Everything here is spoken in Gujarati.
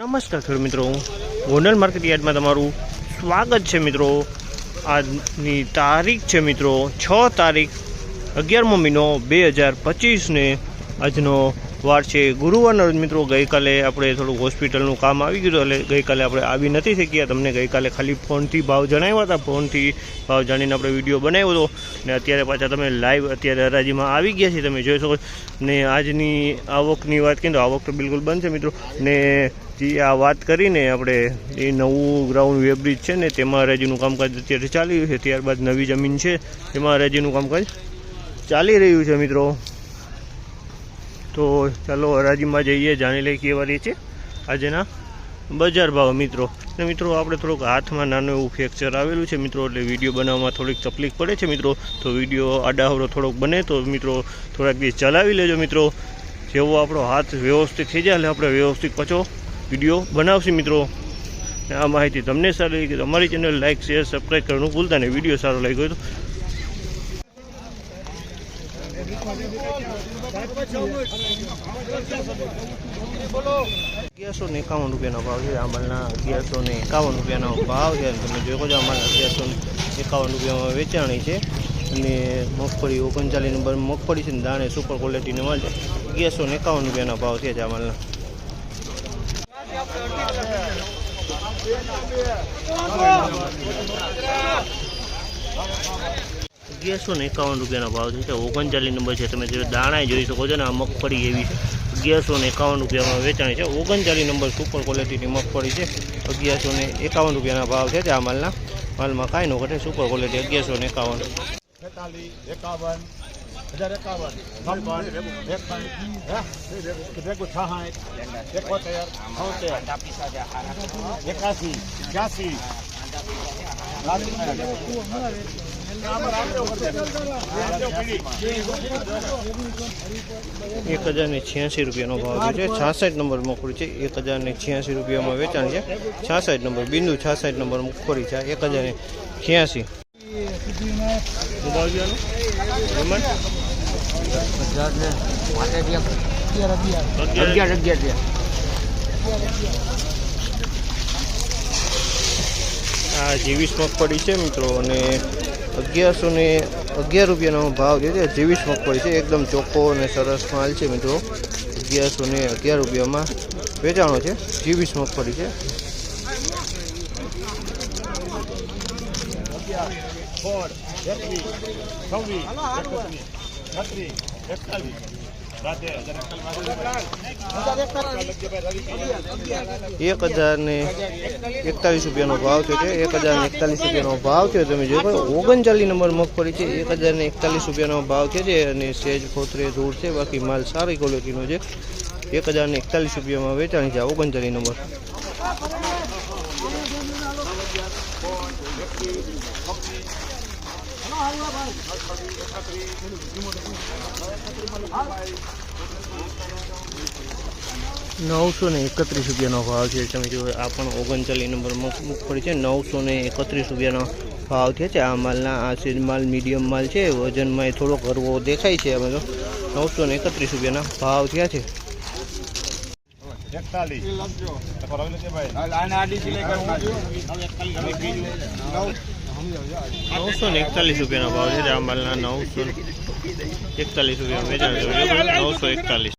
નમસ્કાર ખેડૂત મિત્રો. ગોંડલ માર્કેટ યાર્ડમાં તમારું સ્વાગત છે મિત્રો. આજની તારીખ છે મિત્રો, છ તારીખ અગિયારમો મહિનો બે હજાર પચીસને આજનો વાર છે. ગુરુવારના રોજ મિત્રો ગઈકાલે આપણે થોડું હોસ્પિટલનું કામ આવી ગયું એટલે ગઈકાલે આપણે આવી નથી શક્યા. તમને ગઈકાલે ખાલી ફોનથી ભાવ જણાવ્યા હતા. ફોનથી ભાવ જાણીને આપણે વીડિયો બનાવ્યો હતો. ને અત્યારે પાછા તમે લાઈવ અત્યારે હરાજીમાં આવી ગયા છે. તમે જોઈ શકો ને આજની આવકની વાત કરીએ તો આવક તો બિલકુલ બંધ છે મિત્રો. ને જે આ વાત કરીને આપણે એ નવું ગ્રાઉન્ડ વેબ્રિજ છે ને, તેમાં હરાજીનું કામકાજ અત્યારે ચાલી રહ્યું છે. ત્યારબાદ નવી જમીન છે. તેમાં હરાજીનું કામકાજ ચાલી રહ્યું છે મિત્રો. તો ચાલો હરાજીમાં જઈએ, જાણી લઈએ કેવા રહી છે આજના બજાર ભાવ મિત્રો. ને મિત્રો, આપણે થોડુંક હાથમાં નાનું એવું ફ્રેક્ચર આવેલું છે મિત્રો, એટલે વીડિયો બનાવવામાં થોડીક તકલીફ પડે છે મિત્રો. તો વીડિયો આડાહવરો થોડોક બને તો મિત્રો થોડાક દિવસ ચલાવી લેજો મિત્રો. જેવો આપણો હાથ વ્યવસ્થિત થઈ જાય, એટલે આપણે વ્યવસ્થિત પાછો વીડિયો બનાવશું મિત્રો. આ માહિતી તમને સારી લાગી તમારી ચેનલ લાઇક શેર સબસ્ક્રાઈબ કરવાનું ભૂલતા નહીં. વીડિયો સારો લાગ્યો તો અગિયારસો ને એકાવન રૂપિયાનો ભાવ છે. આંબાલના અગિયારસો ને એકાવન રૂપિયાનો ભાવ છે. તમે શકો છો આંબાલના અગિયારસો એકાવન રૂપિયામાં વેચાણી છે. અને મગફળી ઓગણચાલીસ નંબર મગફળી છે ને દાણે સુપર ક્વોલિટીનો માલ છે અગિયારસો ને એકાવન રૂપિયાના ભાવ છે આંબલના આંબાલના અગિયારસો ને એકાવન રૂપિયાનો ભાવ છે. ઓગણચાલીસ નંબર છે. તમે જે દાણા જોઈ શકો છો ને, આ મગફળી એવી છે. અગિયારસો ને એકાવન રૂપિયામાં વેચાણી છે. ઓગણચાલીસ નંબર સુપર ક્વોલિટીની મગફળી છે. અગિયારસો ને એકાવન રૂપિયાના ભાવ છે આ માલના. માલમાં કાંઈ ન ઘટે. સુપર ક્વોલિટી અગિયારસો ને એકાવન. એકાવન એકાવન એકાસી બ્યાસી એક હજાર ને છ્યાસી રૂપિયાનો ભાવ છે. છાસઠ નંબર મગફળી છે. એક હજાર ને છ્યાસી રૂપિયામાં વેચાણ છે. છાસઠ નંબર બિંદુ, છાસઠ નંબર મગફળી છે. એક હજાર ને છ્યાસી. અગિયાર અગિયાર. આ જીવીસ મગફળી છે મિત્રો, અને અગિયારસો ને અગિયાર રૂપિયાનો ભાવ છે જીવીસ મગફળી છે, એકદમ ચોખ્ખો અને સરસ માલ છે મિત્રો. અગિયારસો ને અગિયાર રૂપિયામાં વેચાણો છે જીવીસ મગફળી છે. છવ્વીસ એકતાલીસ. એક હજાર ને એકતાલીસ રૂપિયાનો ભાવ થયો છે. એક હજાર ને એકતાલીસ રૂપિયાનો ભાવ થયો. તમે જોયો ઓગણચાલીસ નંબર મગફળી છે. એક હજાર ને એકતાલીસ રૂપિયાનો ભાવ છે અને સેજ, ખોતરે, ધૂળ છે. બાકી માલ સારી ક્વોલિટીનો છે. એક હજાર ને એકતાલીસ રૂપિયામાં વેચાણી છે ઓગણચાલીસ નંબર. નવસો ને એકત્રીસ રૂપિયાનો ભાવ છે તમે જો આ પણ ઓગણચાલીસ નંબર મગ- મગફળી છે. નવસો ને એકત્રીસ રૂપિયાનો ભાવ થયા છે. આ માલના આ સીડ માલ મીડિયમ માલ છે. વજનમાં એ થોડો કરવો દેખાય છે. અમે તો નવસો ને એકત્રીસ રૂપિયાના ભાવ થયા છે. એકતાલીસ. નવસો ને એકતાલીસ રૂપિયાનો ભાવ છે રામબાલના નવસો એકતાલીસ રૂપિયા વેચાણ નવસો એકતાલીસ.